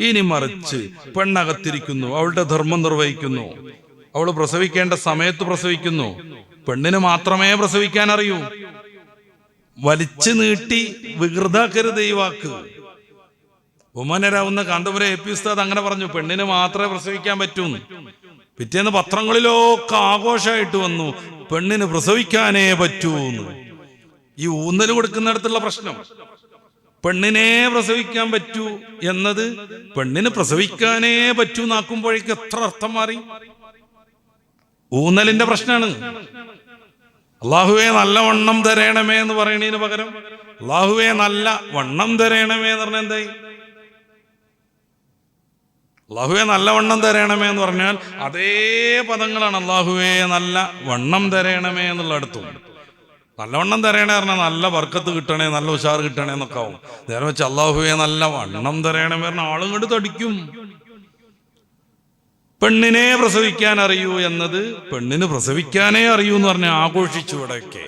ഇനി മറിച്ച് പെണ്ണകത്തിരിക്കുന്നു അവളുടെ ധർമ്മം നിർവഹിക്കുന്നു. അവൾ പ്രസവിക്കേണ്ട സമയത്ത് പ്രസവിക്കുന്നു. പെണ്ണിന് മാത്രമേ പ്രസവിക്കാൻ അറിയൂ വലിച്ചു നീട്ടി വികൃതാക്കരുത് ഈ വാക്ക്. ഉമ്മനരാവുന്ന കാന്തപുരം എ പി അങ്ങനെ പറഞ്ഞു പെണ്ണിന് മാത്രമേ പ്രസവിക്കാൻ പറ്റൂ. പിറ്റേന്ന് പത്രങ്ങളിലൊക്കെ ആഘോഷമായിട്ട് വന്നു പെണ്ണിന് പ്രസവിക്കാനേ പറ്റൂന്ന്. ഈ ഊന്നൽ കൊടുക്കുന്നിടത്തുള്ള പ്രശ്നം. പെണ്ണിനെ പ്രസവിക്കാൻ പറ്റൂ എന്നത് പെണ്ണിന് പ്രസവിക്കാനേ പറ്റൂ എന്നാക്കുമ്പോഴേക്ക് എത്ര അർത്ഥം മാറി? ഊന്നലിന്റെ പ്രശ്നമാണ്. അള്ളാഹുവെ നല്ല വണ്ണം തരേണമേ എന്ന് പറയണതിന് പകരം അള്ളാഹുവെ നല്ല വണ്ണം തരേണമേ എന്ന് പറഞ്ഞാൽ എന്തായി? അള്ളാഹുവെ നല്ല വണ്ണം തരേണമേ എന്ന് പറഞ്ഞാൽ അതേ പദങ്ങളാണ് അള്ളാഹുവെ നല്ല വണ്ണം തരേണമേ എന്നുള്ള അടുത്തും. നല്ലവണ്ണം തരണേ പറഞ്ഞാൽ നല്ല വർക്കത്ത് കിട്ടണേ നല്ല ഉഷാർ കിട്ടണേ എന്നൊക്കെ ആവും. നേരെ വെച്ച് അള്ളാഹുവെ നല്ല വണ്ണം തരണേ പറഞ്ഞാൽ ആളും കണ്ട് തടിക്കും. പെണ്ണിനെ പ്രസവിക്കാൻ അറിയൂ എന്നത് പെണ്ണിന് പ്രസവിക്കാനേ അറിയൂ എന്ന് പറഞ്ഞ ആഘോഷിച്ചു ഇവിടെയൊക്കെ.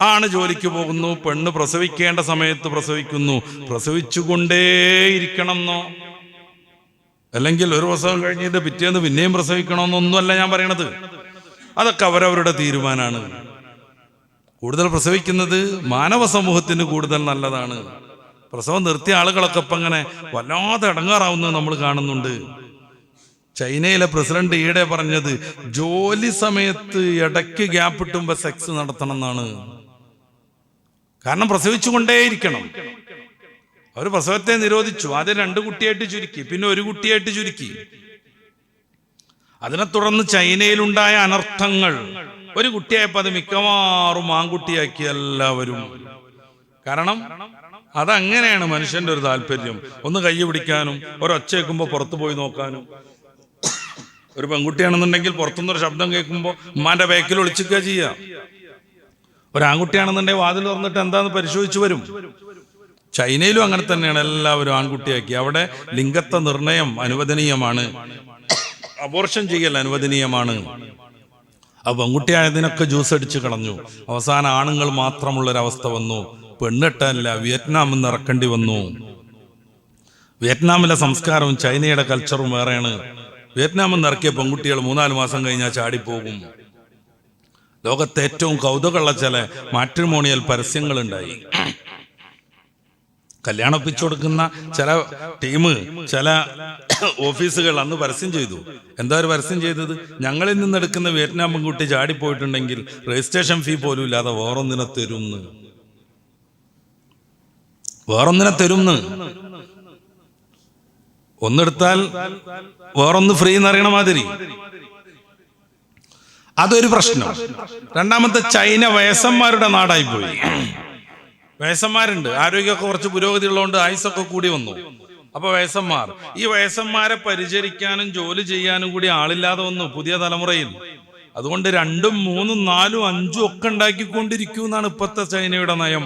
ആണ് ജോലിക്ക് പോകുന്നു പെണ്ണ് പ്രസവിക്കേണ്ട സമയത്ത് പ്രസവിക്കുന്നു. പ്രസവിച്ചുകൊണ്ടേയിരിക്കണം എന്നോ അല്ലെങ്കിൽ ഒരു പ്രസവം കഴിഞ്ഞിട്ട് പിറ്റേന്ന് പിന്നെയും പ്രസവിക്കണമെന്നൊന്നുമല്ല ഞാൻ പറയണത്. അതൊക്കെ അവരവരുടെ തീരുമാനമാണ് കൂടുതൽ പ്രസവിക്കുന്നത് മാനവ സമൂഹത്തിന് കൂടുതൽ നല്ലതാണ്. പ്രസവം നിർത്തിയ ആളുകളൊക്കെ ഇപ്പം അങ്ങനെ വല്ലാതെ ഇടങ്ങാറാവുന്നത് നമ്മൾ കാണുന്നുണ്ട്. ചൈനയിലെ പ്രസിഡന്റ് ഈടെ പറഞ്ഞത് ജോലി സമയത്ത് ഇടയ്ക്ക് ഗ്യാപ്പ് ഇട്ടുമ്പോ സെക്സ് നടത്തണം എന്നാണ് കാരണം പ്രസവിച്ചുകൊണ്ടേയിരിക്കണം. അവർ പ്രസവത്തെ നിരോധിച്ചു. ആദ്യം രണ്ട് കുട്ടിയായിട്ട് ചുരുക്കി പിന്നെ ഒരു കുട്ടിയായിട്ട് ചുരുക്കി. അതിനെ തുടർന്ന് ചൈനയിലുണ്ടായ അനർത്ഥങ്ങൾ. ഒരു കുട്ടിയായപ്പോ അത് മിക്കവാറും ആൺകുട്ടിയാക്കി എല്ലാവരും. കാരണം അതങ്ങനെയാണ് മനുഷ്യന്റെ ഒരു താല്പര്യം. ഒന്ന് കൈ പിടിക്കാനും ഒരൊച്ച കേൾക്കുമ്പോൾ പുറത്തു പോയി നോക്കാനും. ഒരു പെൺകുട്ടിയാണെന്നുണ്ടെങ്കിൽ പുറത്തുനിന്ന് ഒരു ശബ്ദം കേൾക്കുമ്പോൾ ഉമ്മാന്റെ ബാക്കിൽ ഒളിച്ചിക്കുക ചെയ്യുക ഒരു ആൺകുട്ടിയാണെന്നുണ്ടെങ്കിൽ വാതിൽ തുറന്നിട്ട് എന്താന്ന് പരിശോധിച്ചു വരും. ചൈനയിലും അങ്ങനെ തന്നെയാണ് എല്ലാവരും ആൺകുട്ടിയാക്കി. അവിടെ ലിംഗത്വ നിർണയം അനുവദനീയമാണ്. അബോർഷൻ ചെയ്യൽ അനുവദനീയമാണ്. ആ പെൺകുട്ടിയായതിനൊക്കെ ജ്യൂസ് അടിച്ച് കളഞ്ഞു. അവസാന ആണുങ്ങൾ മാത്രമുള്ളൊരവസ്ഥ വന്നു. പെണ്ണിട്ടല്ല വിയറ്റ്നാമിൽ നിന്ന് ഇറക്കേണ്ടി വന്നു. വിയറ്റ്നാമിലെ സംസ്കാരവും ചൈനയുടെ കൾച്ചറും വേറെയാണ്. വിയറ്റ്നാമിൽ നിന്ന് ഇറക്കിയ പെൺകുട്ടികൾ മൂന്നാൽ മാസം കഴിഞ്ഞാൽ ചാടിപ്പോകും. ലോകത്തെ ഏറ്റവും കൗതുകമുള്ള ചില മാട്രിമോണിയൽ പരസ്യങ്ങളുണ്ടായി. കല്യാണം ഒപ്പിച്ചു കൊടുക്കുന്ന ചില ടീം ചില ഓഫീസുകൾ അന്ന് പരസ്യം ചെയ്തു. എന്താ ഒരു പരസ്യം ചെയ്തത്? ഞങ്ങളിൽ നിന്ന് എടുക്കുന്ന വിയറ്റ്നാം പെൺകുട്ടി ചാടിപ്പോയിട്ടുണ്ടെങ്കിൽ രജിസ്ട്രേഷൻ ഫീ പോലും ഇല്ലാതെ വേറൊന്നിനെ തരുന്ന്. വേറൊന്നിനെ തരുന്ന്. ഒന്നെടുത്താൽ വേറൊന്ന് ഫ്രീ എന്ന് എന്നറിയണ മാതിരി. അതൊരു പ്രശ്നം. രണ്ടാമത്തെ ചൈന വയസ്സന്മാരുടെ നാടായി പോയി വയസ്സന്മാരുണ്ട്. ആരോഗ്യമൊക്കെ കുറച്ച് പുരോഗതി ഉള്ളതുകൊണ്ട് ആയുസൊക്കെ കൂടി വന്നു. അപ്പൊ വയസ്സന്മാർ ഈ വയസ്സന്മാരെ പരിചരിക്കാനും ജോലി ചെയ്യാനും കൂടി ആളില്ലാതെ വന്നു പുതിയ തലമുറയിൽ. അതുകൊണ്ട് രണ്ടും മൂന്നും നാലും അഞ്ചും ഒക്കെ ഉണ്ടാക്കിക്കൊണ്ടിരിക്കും എന്നാണ് ഇപ്പോഴത്തെ ചൈനയുടെ നയം.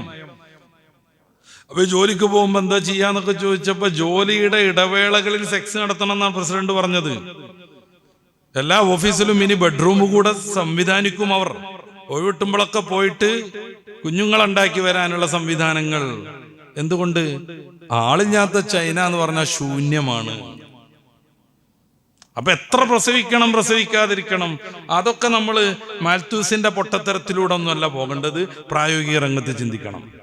അപ്പൊ ജോലിക്ക് പോകുമ്പോ എന്താ ചെയ്യാന്നൊക്കെ ചോദിച്ചപ്പോ ജോലിയുടെ ഇടവേളകളിൽ സെക്സ് നടത്തണം എന്നാണ് പ്രസിഡന്റ് പറഞ്ഞത്. എല്ലാ ഓഫീസിലും ഇനി ബെഡ്റൂം കൂടെ സംവിധാനിക്കും അവർ. ഒഴിവിട്ടുമ്പോഴൊക്കെ പോയിട്ട് കുഞ്ഞുങ്ങളുണ്ടാക്കി വരാനുള്ള സംവിധാനങ്ങൾ. എന്തുകൊണ്ട്? ആളില്ലാത്ത ചൈന എന്ന് പറഞ്ഞാൽ ശൂന്യമാണ്. അപ്പൊ എത്ര പ്രസവിക്കണം പ്രസവിക്കാതിരിക്കണം? അതൊക്കെ നമ്മൾ മാൽത്തൂസിന്റെ പൊട്ടത്തരത്തിലൂടെ ഒന്നുമല്ല പോകേണ്ടത്. പ്രായോഗിക രംഗത്ത് ചിന്തിക്കണം.